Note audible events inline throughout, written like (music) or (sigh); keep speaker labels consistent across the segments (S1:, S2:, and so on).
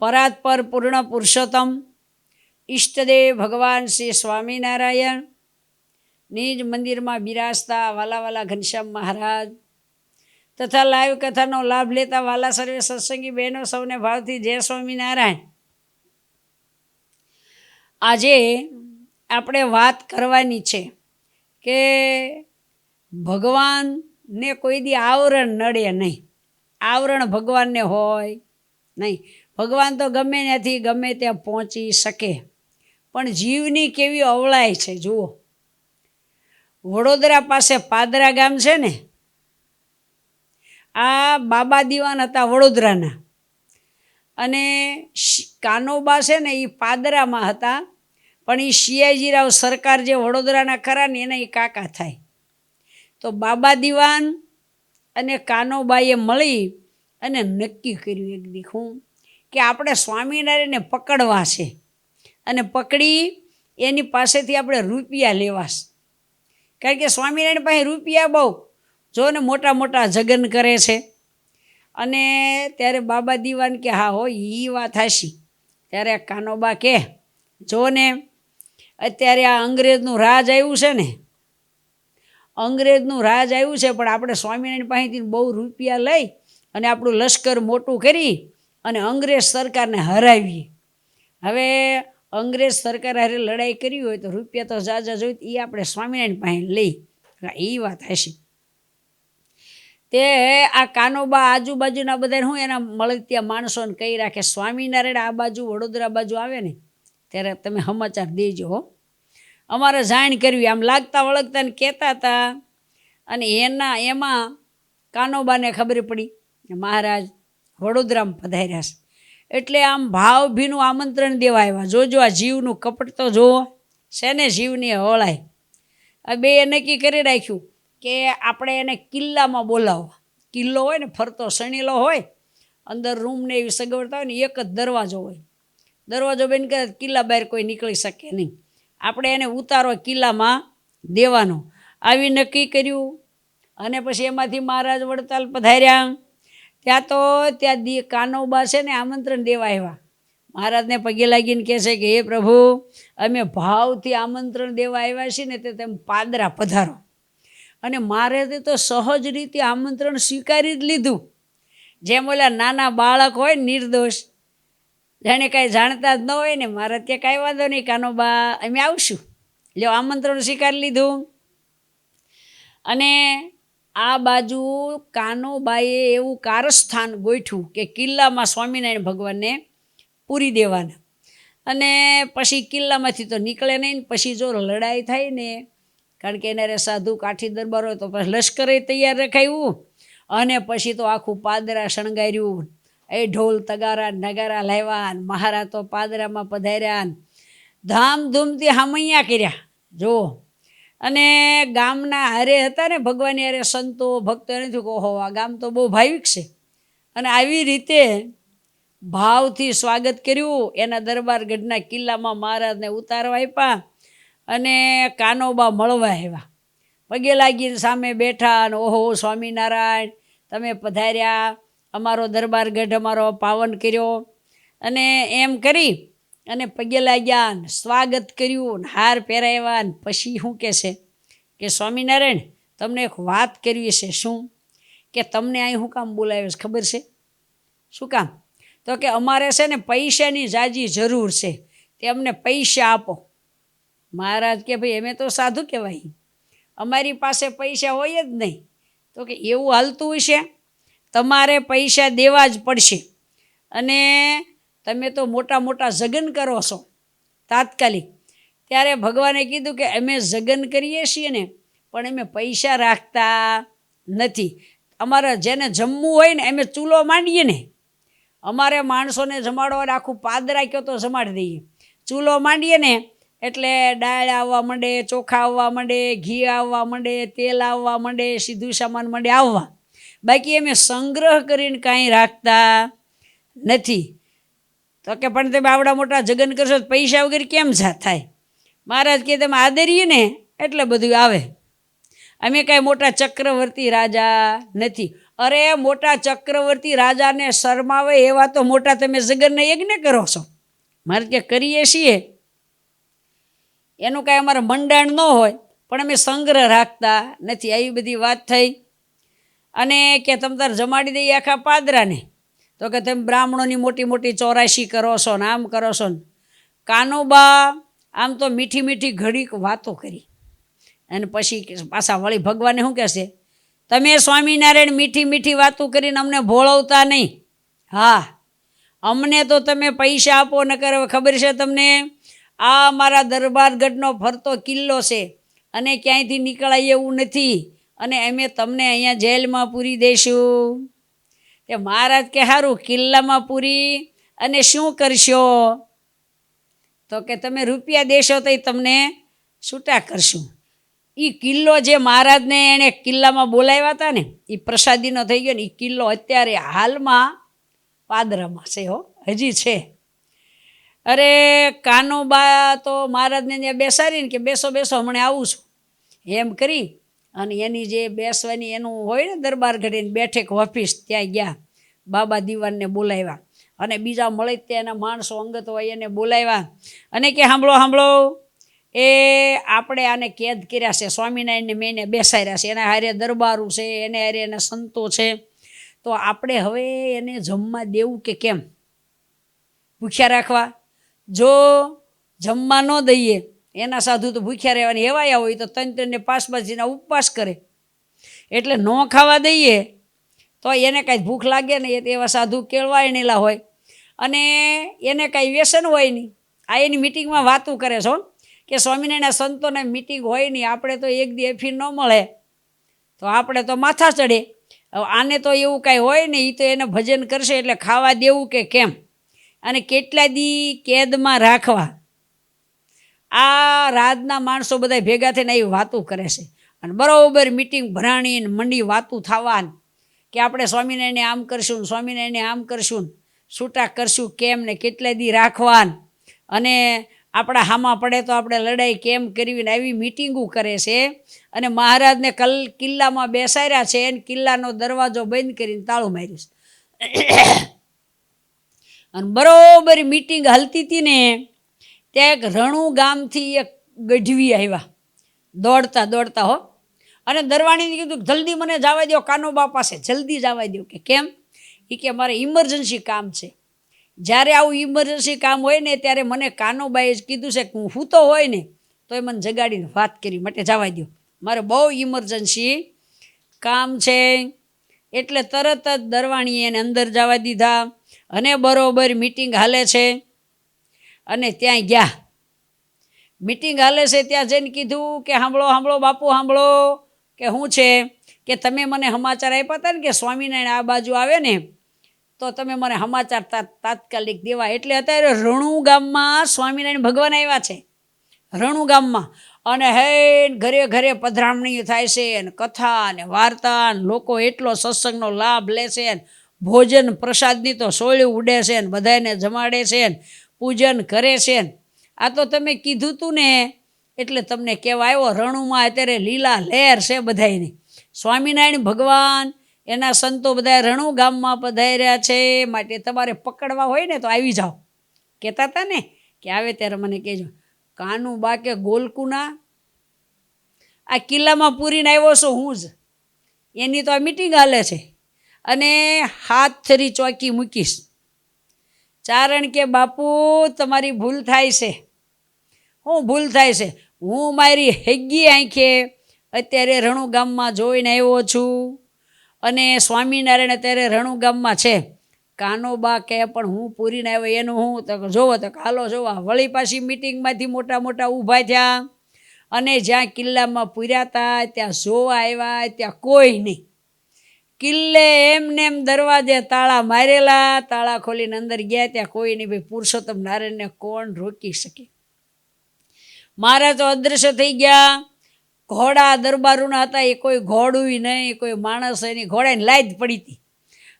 S1: પરાત્પર પૂર્ણ પુરુષોત્તમ. ઈષ્ટદેવ ભગવાન શ્રી સ્વામિનારાયણ. નિજ મંદિરમાં બિરાજતા વાલા વાલા ઘનશ્યામ મહારાજ. તથા લાઈવ કથાનો લાભ લેતા વાલા સર્વે સત્સંગી બહેનો સૌને ભાવથી જય સ્વામિનારાયણ. આજે આપણે વાત કરવાની છે કે ભગવાનને કોઈ દી આવરણ નડે નહીં. આવરણ ભગવાનને હોય નહીં. ભગવાન તો ગમે ત્યાંથી ગમે ત્યાં પહોંચી શકે. પણ જીવની કેવી અવળાય છે, જુઓ. વડોદરા પાસે પાદરા ગામ છે ને? આ બાબા દીવાન હતા વડોદરાના. અને કાનોબા છે ને, એ પાદરામાં હતા. પણ એ શિયાજીરાવ સરકાર જે વડોદરાના ખરા ને, એના એ કાકા થાય. તો બાબા દીવાન અને કાનોબાએ મળી અને નક્કી કર્યું એક દી હું કે આપણે સ્વામિનારાયણને પકડવા છે. અને પકડી એની પાસેથી આપણે રૂપિયા લેવાશ કારણ કે સ્વામિનારાયણ પાસે રૂપિયા બહુ, જો ને મોટા મોટા જગન કરે છે. અને ત્યારે બાબા દીવાન કે, હા, હો એ વાત હાશી ત્યારે કાનોબા કે, જો ને અત્યારે આ અંગ્રેજનું રાજ આવ્યું છે ને, અંગ્રેજનું રાજ આવ્યું છે, પણ આપણે સ્વામિનારાયણ પાસેથી બહુ રૂપિયા લઈ અને આપણું લશ્કર મોટું કરી અને અંગ્રેજ સરકારને હરાવીએ. હવે અંગ્રેજ સરકાર હારે લડાઈ કરી હોય તો રૂપિયા તો જાજા જોઈ એ આપણે સ્વામિનારાયણ પાસે લઈ. એ વાત હશે. તે આ કાનોબા આજુબાજુના બધા હું એના મળતિયા માણસોને કહી રાખે, સ્વામિનારાયણ આ બાજુ વડોદરા બાજુ આવે ને, ત્યારે તમે સમાચાર દેજો હો. અમારે જાણ કરવી, આમ લાગતા વળગતા ને કહેતા હતા. અને એના, એમાં કાનોબાને ખબર પડી મહારાજ વડોદરામાં પધાર્યા છે. એટલે આમ ભાવભીનું આમંત્રણ દેવા આવ્યા. જોજો આ જીવનું કપટ તો જુઓ શેને જીવની હળાય આ બે નક્કી કરી રાખ્યું કે આપણે એને કિલ્લામાં બોલાવવા. કિલ્લો હોય ને, ફરતો સણીલો હોય, અંદર રૂમને એવી સગવડતા હોય ને, એક જ દરવાજો હોય. દરવાજો બેન કે કિલ્લા બહાર કોઈ નીકળી શકે નહીં. આપણે એને ઉતારો કિલ્લામાં દેવાનો. આવી નક્કી કર્યું. અને પછી એમાંથી મહારાજ વડતાલ પધાર્યા. ત્યાં તો ત્યાં દી કાનોબા છે ને આમંત્રણ દેવા આવ્યા. મહારાજને પગે લાગીને કહે છે કે, હે પ્રભુ, અમે ભાવથી આમંત્રણ દેવા આવ્યા છીએ ને તે તેમ પાદરા પધારો. અને મહારાજે તો સહજ રીતે આમંત્રણ સ્વીકારી જ લીધું. જેમ ઓલા નાના બાળક હોય નિર્દોષ, જાણે કાંઈ જાણતા જ ન હોય ને મારા ત્યાં કાંઈ વાંધો નહીં કાનોબા અમે આવશું. લ્યો, આમંત્રણ સ્વીકારી લીધું. અને આ બાજુ કાનોબાઈએ એવું કારસ્થાન ગોઠવું કે કિલ્લામાં સ્વામિનારાયણ ભગવાનને પૂરી દેવાના. અને પછી કિલ્લામાંથી તો નીકળે નહીં પછી જો લડાઈ થાય ને, કારણ કે એને સાધુ કાઠી દરબાર હોય તો પછી લશ્કરે તૈયાર રખાયું અને પછી તો આખું પાદરા શણગાર્યું. એ ઢોલ તગારા નગારા લાવ્યા ને મહારાજ તો પાદરામાં પધાર્યા ધામધૂમથી હામૈયા કર્યા. જો અને ગામના હારે હતા ને, ભગવાનની હારે સંતો, ભક્તો એને થયું કે ઓહો, આ ગામ તો બહુ ભાવિક છે. અને આવી રીતે ભાવથી સ્વાગત કર્યું, એના દરબારગઢના કિલ્લામાં મહારાજને ઉતારવા આપ્યા અને કાનોબા મળવા આવ્યા પગે લાગીને સામે બેઠા અને ઓહો, સ્વામિનારાયણ, તમે પધાર્યા, અમારો દરબારગઢ અમારો પાવન કર્યો. અને એમ કરી અને પગે લાગ્યા ને સ્વાગત કર્યું ને હાર પહેરાવ્યા ને પછી શું કહે છે? કે સ્વામિનારાયણ, તમને એક વાત કરવી છે, શું? કે તમને અહીં શું કામ બોલાવે છે, ખબર છે? શું કામ? તો કે અમારે છે ને પૈસાની જાજી જરૂર છે, તે અમને પૈસા આપો. મહારાજ કે ભાઈ, અમે તો સાધુ કહેવાય. અમારી પાસે પૈસા હોય જ નહીં. તો કે એવું હાલતું હશે? તમારે પૈસા દેવા જ પડશે. અને તમે તો મોટા મોટા જગન કરો છો, તાત્કાલિક. ત્યારે ભગવાને કીધું કે અમે જગન કરીએ છીએ ને, પણ અમે પૈસા રાખતા નથી. અમારે જેને જમવું હોય ને, અમે ચૂલો માંડીએ ને. અમારે માણસોને જમાડવા હોય આખું પાદ રાખ્યો તો જમાડી દઈએ. ચૂલો માંડીએ ને, એટલે દાળ આવવા માંડે, ચોખા આવવા માંડે, ઘી આવવા માંડે, તેલ આવવા માંડે, સીધું સામાન માંડે આવવા. બાકી અમે સંગ્રહ કરીને કાંઈ રાખતા નથી. તો કે, પણ તમે આવડા મોટા જગન કરશો તો પૈસા વગર કેમ જા થાય? મહારાજ કે તમે આદરીએ ને, એટલે બધું આવે. અમે કાંઈ મોટા ચક્રવર્તી રાજા નથી. અરે, મોટા ચક્રવર્તી રાજાને શરમાવે એવા તો મોટા તમે જગનને યજ્ઞ કરો છો. મારે કે કરીએ છીએ. એનું કાંઈ અમારે મંડાણ ન હોય, પણ અમે સંગ્રહ રાખતા નથી. આવી બધી વાત થઈ. અને કે, તમ તાર જમાડી દઈએ આખા પાદરાને. તો કે તમે બ્રાહ્મણોની મોટી મોટી ચોરાશી કરો છો ને આમ કરો છો ને. કાનોબા આમ તો મીઠી મીઠી ઘડીક વાતો કરી. અને પછી પાછા વળી ભગવાને શું કહેશે? તમે સ્વામિનારાયણ મીઠી મીઠી વાતો કરીને અમને ભોળવતા નહીં. હા, અમને તો તમે પૈસા આપો ન કરે, ખબર છે તમને? આ મારા દરબારગઢનો ફરતો કિલ્લો છે અને ક્યાંયથી નીકળાય એવું નથી. અને અમે તમને અહીંયા જેલમાં પૂરી દઈશું. તે મહારાજ કે સારું કિલ્લામાં પૂરી અને શું કરશો? તો કે તમે રૂપિયા દેશો તો તમને છૂટા કરશું. એ કિલ્લો જે મહારાજને એણે કિલ્લામાં બોલાવ્યા હતા ને એ પ્રસાદીનો થઈ ગયો ને એ કિલ્લો અત્યારે હાલમાં પાદરામાં છે હો, હજી છે. અરે કાનોબા તો મહારાજને ત્યાં બેસાડીને કે બેસો બેસો, હમણાં આવું છું. એમ કરી અને એની જે બેસવાની એનું હોય ને દરબાર ઘડીને બેઠક ઓફિસ ત્યાં ગયા. બાબા દીવાનને બોલાવ્યા. અને બીજા મળે ત્યાંના માણસો અંગત હોય એને બોલાવ્યા. અને કે સાંભળો સાંભળો એ આપણે આને કેદ કર્યા છે. સ્વામિનારાયણને મેં એને બેસાડ્યા છે. એના હારે દરબારું છે, એને હારે એને સંતો છે. તો આપણે હવે એને જમવા દેવું કે કેમ? ભૂખ્યા રાખવા? જો જમવા ન દઈએ એના સાધુ તો ભૂખ્યા રહેવાની એવાયા હોય તો ત્રણ ત્રણને પાંચ ઉપવાસ કરે. એટલે ન ખાવા દઈએ તો એને કાંઈ ભૂખ લાગે ને એવા સાધુ કેળવાયેલા હોય. અને એને કાંઈ વ્યસન હોય નહીં. આ એની મિટિંગમાં વાતું કરે છો કે સ્વામિનારાયણ સંતોને મિટિંગ હોય નહીં, આપણે તો એક દી એફી ન મળે. તો આપણે તો માથા ચડે. આને તો એવું કાંઈ હોય ને એ તો એને ભજન કરશે એટલે ખાવા દેવું કે કેમ? અને કેટલા દી કેદમાં રાખવા? આ રાજના માણસો બધા ભેગા થઈને એ વાતું કરે છે. અને બરાબર મિટિંગ ભરાણીને મંડી વાતું થવા કે આપણે સ્વામિનારાયણને આમ કરશું સ્વામિનારાયણને આમ કરશું છૂટા કરશું કેમ ને કેટલા દી રાખવાન અને આપણા હામાં પડે તો આપણે લડાઈ કેમ કરવી ને આવી મિટિંગો કરે છે. અને મહારાજને કલ કિલ્લામાં બેસાડ્યા છે અને કિલ્લાનો દરવાજો બંધ કરીને તાળું માર્યું (coughs) અને બરોબર મિટિંગ હલતી હતી ને ત્યાં એક રણુ ગામથી એક ગઢવી આવ્યા. દોડતા દોડતા હો. અને દરવાણીને કીધું જલ્દી મને જવા દો કાનોબા પાસે. જલ્દી જવા દો કે કેમ? એ કે મારે ઇમરજન્સી કામ છે. જ્યારે આવું ઇમરજન્સી કામ હોય ને ત્યારે મને કાનોબાએ જ કીધું છે કે હું સૂતો હોય ને તો એ મને જગાડીને વાત કરી, માટે જવા દો મારે બહુ ઇમરજન્સી કામ છે. એટલે તરત જ દરવાણીએ એને અંદર જવા દીધા. અને બરોબર મિટિંગ હાલે છે. અને ત્યાં ગયા. મિટિંગ હાલે છે ત્યાં જઈને કીધું કે સાંભળો સાંભળો બાપુ સાંભળો કે શું છે? કે તમે મને સમાચાર આપ્યા હતા ને કે સ્વામિનારાયણ આ બાજુ આવે ને, તો તમે મને સમાચાર તાત્કાલિક દેવા. એટલે અત્યારે રણુ ગામમાં સ્વામિનારાયણ ભગવાન આવ્યા છે. રણુ ગામમાં. અને હે, ઘરે ઘરે પધરામણી થાય છે અને કથા અને વાર્તા અને લોકો એટલો સત્સંગનો લાભ લે છે ભોજન પ્રસાદની તો સોળ્યું ઉડે છે ને બધાને જમાડે છે ને પૂજન કરે છે. આ તો તમે કીધું તું ને, એટલે તમને કહેવા આવ્યો, રણુમાં અત્યારે લીલા લહેર છે બધાયની. સ્વામિનારાયણ ભગવાન, એના સંતો બધા રણુ ગામમાં પધાર્યા છે. માટે તમારે પકડવા હોય ને તો આવી જાઓ. કહેતા હતા ને, કે આવે ત્યારે મને કહેજો. કાનું બા કે ગોલકુના, આ કિલ્લામાં પૂરીને આવ્યો છું હું જ. એની તો આ મિટિંગ હાલે છે. અને હાથ થરી ચોકી મૂકીશ. ચારણ કે, બાપુ, તમારી ભૂલ થાય છે. હું ભૂલ થાય છે? હું મારી હેગી આંખે અત્યારે રણુ ગામમાં જોઈને આવ્યો છું અને સ્વામિનારાયણ અત્યારે રણુ ગામમાં છે. કાનોબા કે પણ હું પૂરીને આવ્યો, એનું હું તો જોવો તો હાલો જોવા. વળી પાછી મિટિંગમાંથી મોટા મોટા ઊભા થયા અને જ્યાં કિલ્લામાં પૂર્યા હતા ત્યાં જોવા આવ્યા, ત્યાં કોઈ નહીં. કિલ્લે એમને એમ દરવાજે તાળા મારેલા, તાળા ખોલીને અંદર ગયા ત્યાં કોઈ નહીં, ભાઈ પુરુષોત્તમ નારાયણને કોણ રોકી શકે? મારા તો અદૃશ્ય થઈ ગયા. ઘોડા દરબારુના હતા, એ કોઈ ઘોડું નહીં કોઈ માણસ એની ઘોડાની લાજ પડી હતી.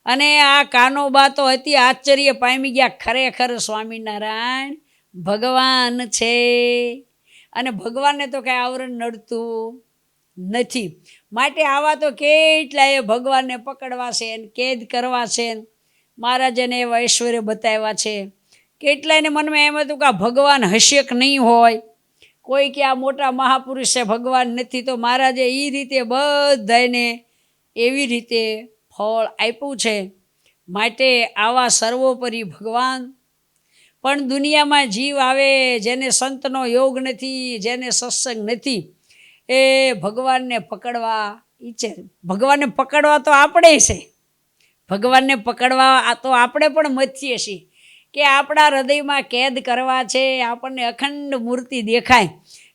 S1: અને આ કાનોબા તો હતી, આશ્ચર્ય પામી ગયા, ખરેખર સ્વામિનારાયણ ભગવાન છે. અને ભગવાનને તો કાંઈ આવરણ નડતું. નથી. માટે આવા તો કેટલાય ભગવાનને પકડવા છે ને કેદ કરવા છે ને. મહારાજને એવા ઐશ્વર્ય બતાવ્યા છે. કેટલાયને મનમાં એમ હતું કે આ ભગવાન હશે નહીં હોય. કોઈ કે આ મોટા મહાપુરુષ છે ભગવાન નથી તો મહારાજે એ રીતે બધાને એવી રીતે ફળ આપ્યું છે. માટે આવા સર્વોપરી ભગવાન. પણ દુનિયામાં જીવ આવે, જેને સંતનો યોગ નથી, જેને સત્સંગ નથી એ ભગવાનને પકડવા ઈચ્છે ભગવાનને પકડવા તો આપણે છે. ભગવાનને પકડવા આ તો આપણે પણ મથીએ છીએ કે આપણા હૃદયમાં કેદ કરવા છે, આપણને અખંડ મૂર્તિ દેખાય.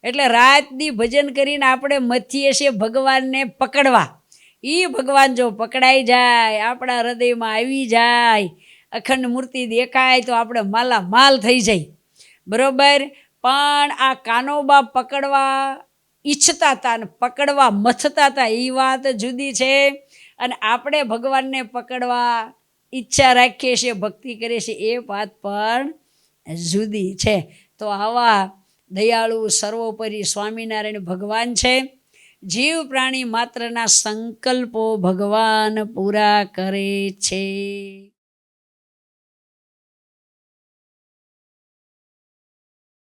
S1: એટલે રાત દી ભજન કરીને આપણે મથીએ છીએ ભગવાનને પકડવા. એ ભગવાન જો પકડાઈ જાય, આપણા હૃદયમાં આવી જાય, અખંડ મૂર્તિ દેખાય તો આપણે માલા માલ થઈ જાય. બરોબર? પણ આ કાનોબા પકડવા ઈચ્છતા હતા અને પકડવા મથતા હતા એ વાત જુદી છે. અને આપણે ભગવાનને પકડવા ઈચ્છા રાખીએ છીએ, ભક્તિ કરીએ છીએ, એ વાત પણ જુદી છે. તો આવા દયાળુ સર્વોપરી સ્વામિનારાયણ ભગવાન છે. જીવ પ્રાણી માત્રના સંકલ્પો ભગવાન પૂરા કરે છે.